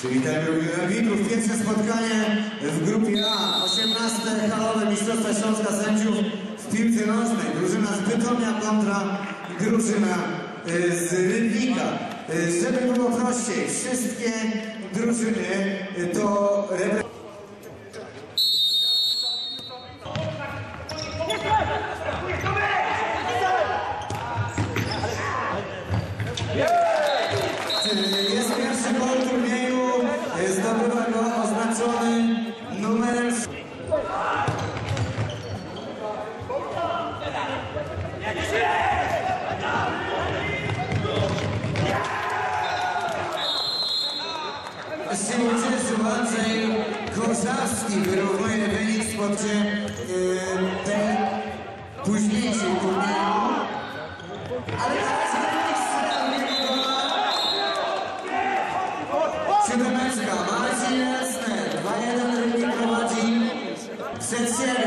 Przywitajmy również arbitrów. Pierwsze spotkanie w grupie A. 18 halowe Mistrzostwa Śląska Sędziów w piłce nożnej. Drużyna z Bytomia kontra drużyna y, z Rybnika. Y, Żeby było prościej, wszystkie drużyny y, to repre- Siłczysz Andrzej Korzawski wyrównuje wynik w sporcie yy, ten późniejszy turnieju. Ale teraz wynik z Siódemeczka, Marcin Jasne, 2-1 prowadzi przed siebie.